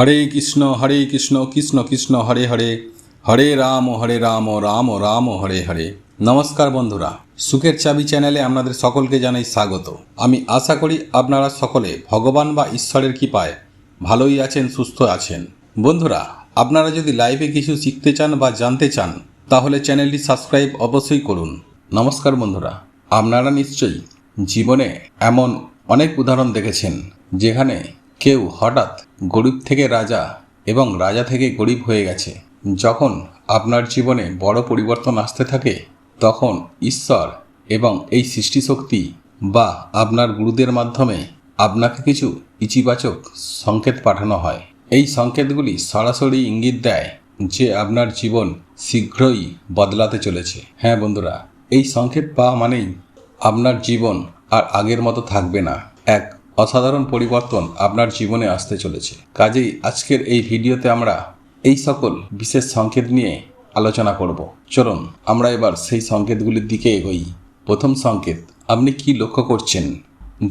হরে কৃষ্ণ হরে কৃষ্ণ কৃষ্ণ কৃষ্ণ, হরে হরে। হরে রাম হরে রাম রাম রাম, হরে হরে। নমস্কার বন্ধুরা, সুখের চাবি চ্যানেলে আপনাদের সকলকে জানাই স্বাগত। আমি আশা করি আপনারা সকলে ভগবান বা ঈশ্বরের কৃপায় ভালোই আছেন, সুস্থ আছেন। বন্ধুরা, আপনারা যদি লাইভে কিছু শিখতে চান বা জানতে চান, তাহলে চ্যানেলটি সাবস্ক্রাইব অবশ্যই করুন। নমস্কার বন্ধুরা, আপনারা নিশ্চয়ই জীবনে এমন অনেক উদাহরণ দেখেছেন, যেখানে কেউ হঠাৎ গরিব থেকে রাজা এবং রাজা থেকে গরিব হয়ে গেছে। যখন আপনার জীবনে বড় পরিবর্তন আসতে থাকে, তখন ঈশ্বর এবং এই সৃষ্টিশক্তি বা আপনার গুরুদের মাধ্যমে আপনাকে কিছু ইচিবাচক সংকেত পাঠানো হয়। এই সংকেতগুলি সরাসরি ইঙ্গিত দেয় যে আপনার জীবন শীঘ্রই বদলাতে চলেছে। হ্যাঁ বন্ধুরা, এই সংকেত পাওয়া মানেই আপনার জীবন আর আগের মতো থাকবে না। এক অসাধারণ পরিবর্তন আপনার জীবনে আসতে চলেছে। কাজেই আজকের এই ভিডিওতে আমরা এই সকল বিশেষ সংকেত নিয়ে আলোচনা করব। চলুন, আমরা এবার সেই সংকেতগুলির দিকে এগোই। প্রথম সংকেত, আপনি কি লক্ষ্য করছেন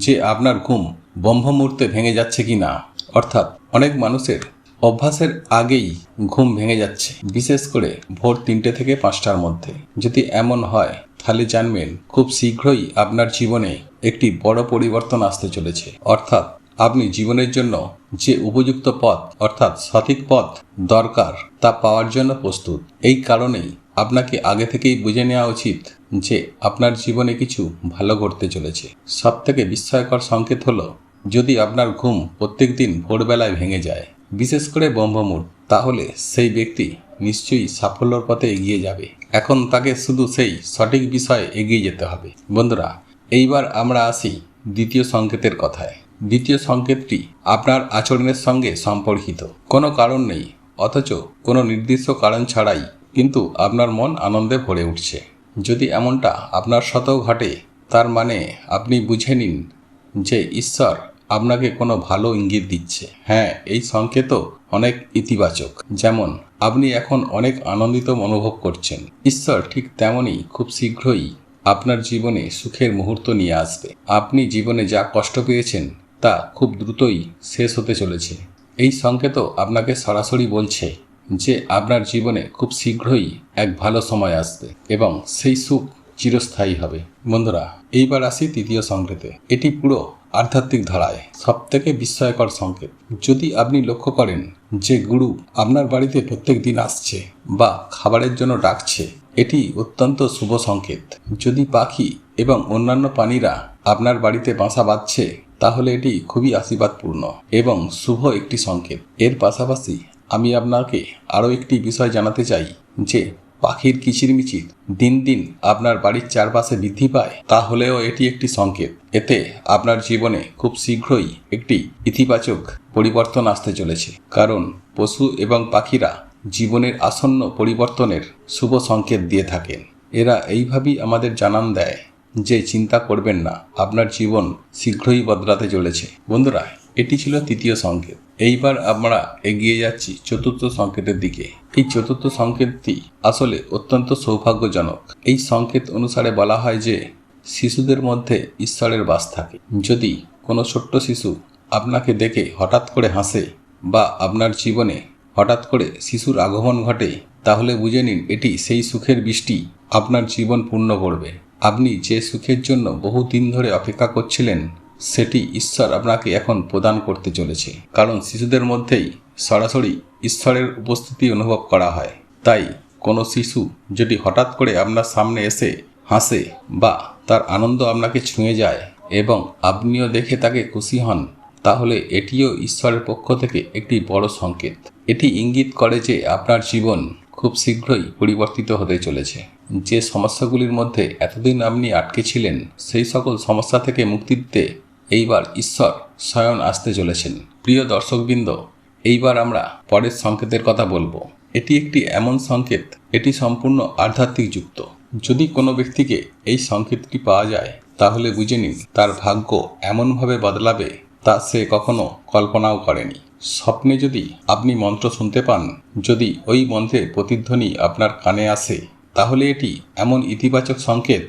যে আপনার ঘুম ব্রহ্ম মুহূর্তে ভেঙে যাচ্ছে কি না অর্থাৎ অনেক মানুষের অভ্যাসের আগেই ঘুম ভেঙে যাচ্ছে, বিশেষ করে ভোর তিনটে থেকে পাঁচটার মধ্যে। যদি এমন হয় তাহলে জানবেন, খুব শীঘ্রই আপনার জীবনে একটি বড় পরিবর্তন আসতে চলেছে। অর্থাৎ আপনি জীবনের জন্য যে উপযুক্ত পথ, অর্থাৎ সঠিক পথ দরকার, তা পাওয়ার জন্য প্রস্তুত। এই কারণেই আপনাকে আগে থেকেই বুঝে নেওয়া উচিত যে আপনার জীবনে কিছু ভালো ঘটতে চলেছে। সব থেকে বিস্ময়কর সংকেত হলো, যদি আপনার ঘুম প্রত্যেক দিন ভোরবেলায় ভেঙে যায়, বিশেষ করে ব্রহ্মমুহূর্ত, তাহলে সেই ব্যক্তি নিশ্চয়ই সাফল্যর পথে এগিয়ে যাবে। এখন তাকে শুধু সেই সঠিক বিষয়ে এগিয়ে যেতে হবে। বন্ধুরা, এইবার আমরা আসি দ্বিতীয় সংকেতের কথায়। দ্বিতীয় সংকেতটি আপনার আচরণের সঙ্গে সম্পর্কিত। কোনো কারণ নেই, অথচ কোনো নির্দিষ্ট কারণ ছাড়াই কিন্তু আপনার মন আনন্দে ভরে উঠছে। যদি এমনটা আপনার সাথেও ঘটে, তার মানে আপনি বুঝে নিন যে ঈশ্বর আপনাকে কোনো ভালো ইঙ্গিত দিচ্ছে। হ্যাঁ এই সংকেতও অনেক ইতিবাচক। যেমন, আপনি এখন অনেক আনন্দিত অনুভব করছেন। ঈশ্বর ঠিক তেমনই খুব শীঘ্রই আপনার জীবনে সুখের মুহূর্ত নিয়ে আসবে। আপনি জীবনে যা কষ্ট পেয়েছেন, তা খুব দ্রুতই শেষ হতে চলেছে। এই সংকেতও আপনাকে সরাসরি বলছে যে আপনার জীবনে খুব শীঘ্রই এক ভালো সময় আসবে এবং সেই সুখ চিরস্থায়ী হবে। বন্ধুরা, এইবার আসি তৃতীয় সংকেতে। এটি পুরো আধ্যাত্মিক ধারায়। সব থেকে বিস্ময়কর সংকেত। যদি আপনি লক্ষ্য করেন যে গুরু আপনার বাড়িতে প্রত্যেক দিন আসছে বা খাবারের জন্য ডাকছে, এটি অত্যন্ত শুভ সংকেত। যদি পাখি এবং অন্যান্য প্রাণীরা আপনার বাড়িতে বাসা বাঁধছে, তাহলে এটি খুবই আশীর্বাদপূর্ণ এবং শুভ একটি সংকেত। এর পাশাপাশি আমি আপনাকে আরও একটি বিষয় জানাতে চাই যে পাখির কিচিরমিচির দিন দিন আপনার বাড়ির চারপাশে বৃদ্ধি পায়, তাহলেও এটি একটি সংকেত। এতে আপনার জীবনে খুব শীঘ্রই একটি ইতিবাচক পরিবর্তন আসতে চলেছে। কারণ পশু এবং পাখিরা জীবনের আসন্ন পরিবর্তনের শুভ সংকেত দিয়ে থাকেন। এরা এইভাবেই আমাদের জানান দেয় যে চিন্তা করবেন না, আপনার জীবন শীঘ্রই বদলাতে চলেছে। বন্ধুরা, এটি ছিল তৃতীয় সংকেত। এইবার আমরা এগিয়ে যাচ্ছি চতুর্থ সংকেতের দিকে। এই চতুর্থ সংকেতটি আসলে অত্যন্ত সৌভাগ্যজনক। এই সংকেত অনুসারে বলা হয় যে, শিশুদের মধ্যে ঈশ্বরের বাস থাকে। যদি কোনো ছোট্ট শিশু আপনাকে দেখে হঠাৎ করে হাসে বা আপনার জীবনে হঠাৎ করে শিশুর আগমন ঘটে, তাহলে বুঝে নিন এটি সেই সুখের বৃষ্টি আপনার জীবন পূর্ণ করবে। আপনি যে সুখের জন্য বহু দিন ধরে অপেক্ষা করছিলেন সেটি ঈশ্বর আপনাকে এখন প্রদান করতে চলেছে। কারণ শিশুদের মধ্যেই সরাসরি ঈশ্বরের উপস্থিতি অনুভব করা হয়। তাই কোনো শিশু যদি হঠাৎ করে আপনার সামনে এসে হাসে বা তার আনন্দ আপনাকে ছুঁয়ে যায় এবং আপনিও দেখে তাকে খুশি হন, তাহলে এটিও ঈশ্বরের পক্ষ থেকে একটি বড় সংকেত। এটি ইঙ্গিত করে যে আপনার জীবন খুব শীঘ্রই পরিবর্তিত হতে চলেছে। যে সমস্যাগুলির মধ্যে এতদিন আপনি আটকে ছিলেন, সেই সকল সমস্যা থেকে মুক্তি দিতে এইবার ঈশ্বর স্বয়ং আসতে চলেছেন। প্রিয় দর্শকবৃন্দ, এইবার আমরা পরের সংকেতের কথা বলব। এটি একটি এমন সংকেত, এটি সম্পূর্ণ আধ্যাত্মিক যুক্ত। যদি কোনো ব্যক্তিকে এই সংকেতটি পাওয়া যায়, তাহলে বুঝে নিন তার ভাগ্য এমনভাবে বদলাবে তা সে কখনো কল্পনাও করেনি। স্বপ্নে যদি আপনি মন্ত্র শুনতে পান, যদি ওই মন্ত্রের প্রতিধ্বনি আপনার কানে আসে, তাহলে এটি এমন ইতিবাচক সংকেত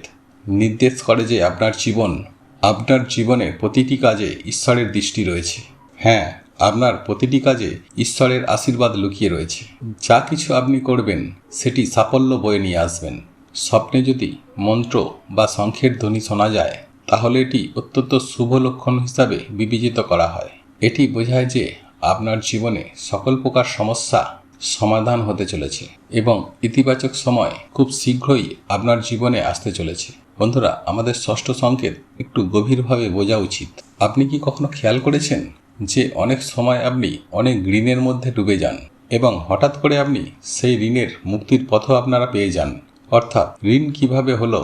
নির্দেশ করে যে আপনার জীবন আপনার জীবনের প্রতিটি কাজে ঈশ্বরের দৃষ্টি রয়েছে। হ্যাঁ আপনার প্রতিটি কাজে ঈশ্বরের আশীর্বাদ লুকিয়ে রয়েছে। যা কিছু আপনি করবেন, সেটি সাফল্য বয়ে নিয়ে আসবেন। স্বপ্নে যদি মন্ত্র বা শঙ্খের ধ্বনি শোনা যায়, তাহলে এটি অত্যন্ত শুভ লক্ষণ হিসাবে বিবেচিত করা হয়। এটি বোঝায় যে আপনার জীবনে সকল প্রকার সমস্যা সমাধান হতে চলেছে এবং ইতিবাচক সময় খুব শীঘ্রই আপনার জীবনে আসতে চলেছে। বন্ধুরা, আমাদের ষষ্ঠ সংকেত একটু গভীরভাবে বোঝা উচিত। আপনি কি কখনো খেয়াল করেছেন যে অনেক সময় আপনি অনেক ঋণের মধ্যে ডুবে যান এবং হঠাৎ করে আপনি সেই ঋণের মুক্তির পথও আপনারা পেয়ে যান? অর্থাৎ ঋণ কীভাবে হলো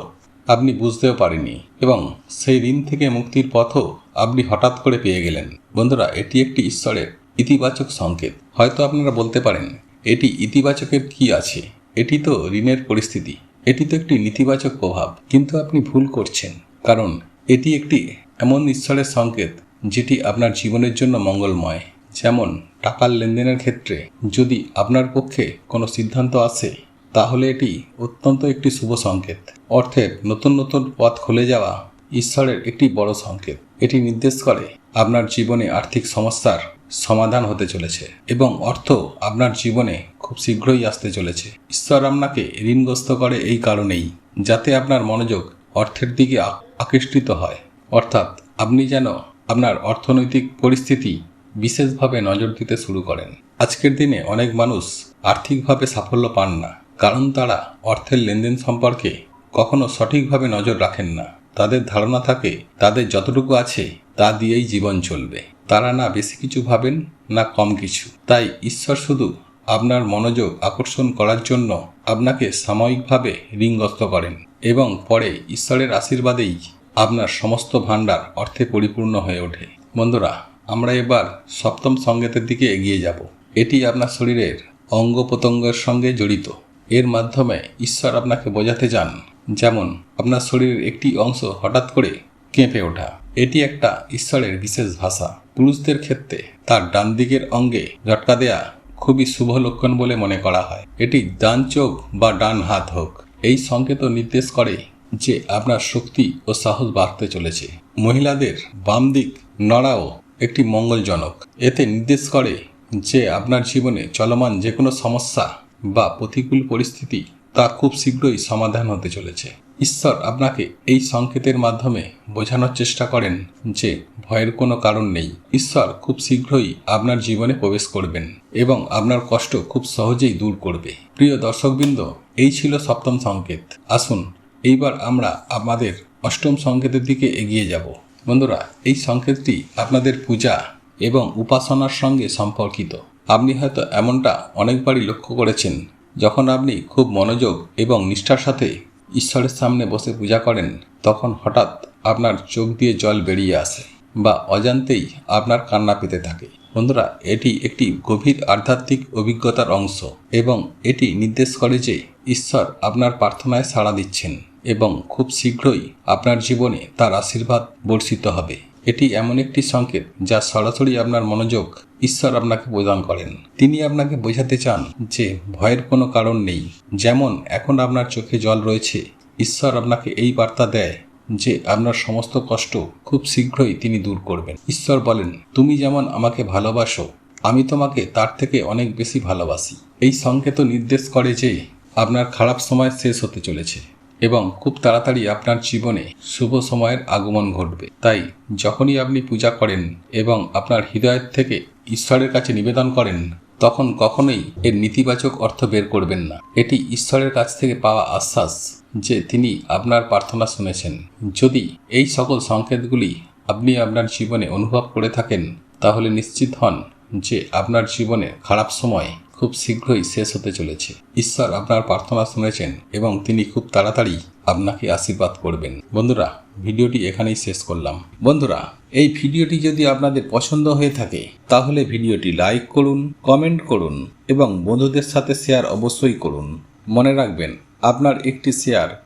আপনি বুঝতেও পারেনি এবং সেই ঋণ থেকে মুক্তির পথও আপনি হঠাৎ করে পেয়ে গেলেন। বন্ধুরা, এটি একটি ঈশ্বরের ইতিবাচক সংকেত হয়তো আপনারা বলতে পারেন, এটি ইতিবাচকের কি আছে? এটি তো ঋণের পরিস্থিতি। এটি তো একটি নেতিবাচক প্রভাব, কিন্তু আপনি ভুল করছেন, কারণ এটি একটি এমন ঈশ্বরের সংকেত যেটি আপনার জীবনের জন্য মঙ্গলময়। যেমন টাকার লেনদেনের ক্ষেত্রে যদি আপনার পক্ষে কোনো সিদ্ধান্ত আসে, তাহলে এটি অত্যন্ত একটি শুভ সংকেত। অর্থের নতুন নতুন পথ খুলে যাওয়া ঈশ্বরের একটি বড় সংকেত। এটি নির্দেশ করে আপনার জীবনে আর্থিক সমস্যার সমাধান হতে চলেছে এবং অর্থ আপনার জীবনে খুব শীঘ্রই আসতে চলেছে। ঈশ্বর আপনাকে ঋণগ্রস্ত করে এই কারণেই, যাতে আপনার মনোযোগ অর্থের দিকে আকৃষ্টিত হয়। অর্থাৎ আপনি যেন আপনার অর্থনৈতিক পরিস্থিতি বিশেষভাবে নজর দিতে শুরু করেন। আজকের দিনে অনেক মানুষ আর্থিকভাবে সাফল্য পান না, কারণ তারা অর্থের লেনদেন সম্পর্কে কখনো সঠিকভাবে নজর রাখেন না। তাদের ধারণা থাকে, তাদের যতটুকু আছে তা দিয়েই জীবন চলবে। তারা না বেশি কিছু ভাবেন না কম কিছু। তাই ঈশ্বর শুধু আপনার মনোযোগ আকর্ষণ করার জন্য আপনাকে সাময়িকভাবে ঋণগ্রস্ত করেন এবং পরে ঈশ্বরের আশীর্বাদেই আপনার সমস্ত ভাণ্ডার অর্থে পরিপূর্ণ হয়ে ওঠে। বন্ধুরা, আমরা এবার সপ্তম সংকেতের দিকে এগিয়ে যাব। এটি আপনার শরীরের অঙ্গ প্রত্যঙ্গের সঙ্গে জড়িত। এর মাধ্যমে ঈশ্বর আপনাকে বোঝাতে চান, যেমন আপনার শরীরের একটি অংশ হঠাৎ করে কেঁপে ওঠা। এটি একটা ঈশ্বরের বিশেষ ভাষা। পুরুষদের ক্ষেত্রে তার ডান দিকের অঙ্গে ঝটকা দেয়া খুবই শুভ লক্ষণ বলে মনে করা হয়। এটি ডান চোখ বা ডান হাত হোক। এই সংকেত নির্দেশ করে যে আপনার শক্তি ও সাহস বাড়তে চলেছে। মহিলাদের বাম দিক নড়াও একটি মঙ্গলজনক। এতে নির্দেশ করে যে আপনার জীবনে চলমান যে কোনো সমস্যা বা প্রতিকূল পরিস্থিতি তা খুব শীঘ্রই সমাধান হতে চলেছে। ঈশ্বর আপনাকে এই সংকেতের মাধ্যমে বোঝানোর চেষ্টা করেন যে ভয়ের কোনো কারণ নেই। ঈশ্বর খুব শীঘ্রই আপনার জীবনে প্রবেশ করবেন এবং আপনার কষ্ট খুব সহজেই দূর করবে। প্রিয় দর্শকবৃন্দ, এই ছিল সপ্তম সংকেত। আসুন, এইবার আমরা আমাদের অষ্টম সংকেতের দিকে এগিয়ে যাব। বন্ধুরা, এই সংকেতটি আপনাদের পূজা এবং উপাসনার সঙ্গে সম্পর্কিত। আপনি হয়তো এমনটা অনেকবারই লক্ষ্য করেছেন যখন আপনি খুব মনোযোগ এবং নিষ্ঠার সাথে ঈশ্বরের সামনে বসে পূজা করেন, তখন হঠাৎ আপনার চোখ দিয়ে জল বেরিয়ে আসে বা অজান্তেই আপনার কান্না পেতে থাকে। বন্ধুরা, এটি একটি গভীর আধ্যাত্মিক অভিজ্ঞতার অংশ এবং এটি নির্দেশ করে যে ঈশ্বর আপনার প্রার্থনায় সাড়া দিচ্ছেন এবং খুব শীঘ্রই আপনার জীবনে তার আশীর্বাদ বর্ষিত হবে। এটি এমন একটি সংকেত যা সরাসরি আপনার মনোযোগ ঈশ্বর আপনাকে প্রদান করেন। তিনি আপনাকে বোঝাতে চান যে ভয়ের কোনো কারণ নেই। যেমন এখন আপনার চোখে জল রয়েছে, ঈশ্বর আপনাকে এই বার্তা দেয় যে আপনার সমস্ত কষ্ট খুব শীঘ্রই তিনি দূর করবেন। ঈশ্বর বলেন, তুমি যেমন আমাকে ভালোবাসো, আমি তোমাকে তার থেকে অনেক বেশি ভালোবাসি। এই সংকেত নির্দেশ করে যে আপনার খারাপ সময় শেষ হতে চলেছে এবং খুব তাড়াতাড়ি আপনার জীবনে শুভ সময়ের আগমন ঘটবে। তাই যখনই আপনি পূজা করেন এবং আপনার হৃদয়ের থেকে ঈশ্বরের কাছে নিবেদন করেন, তখন কখনোই এর নেতিবাচক অর্থ বের করবেন না। এটি ঈশ্বরের কাছ থেকে পাওয়া আশ্বাস যে তিনি আপনার প্রার্থনা শুনেছেন। যদি এই সকল সংকেতগুলি আপনি আপনার জীবনে অনুভব করে থাকেন, তাহলে নিশ্চিত হন যে আপনার জীবনে খারাপ সময় খুব শীঘ্রই শেষ হতে চলেছে। ঈশ্বর আপনার প্রার্থনা শুনেছেন এবং তিনি খুব তাড়াতাড়ি আপনাকে আশীর্বাদ করবেন। বন্ধুরা, ভিডিওটি এখানেই শেষ করলাম। বন্ধুরা, এই ভিডিওটি যদি আপনাদের পছন্দ হয়ে থাকে, তাহলে ভিডিওটি লাইক করুন, কমেন্ট করুন এবং বন্ধুদের সাথে শেয়ার অবশ্যই করুন। মনে রাখবেন, আপনার একটি শেয়ার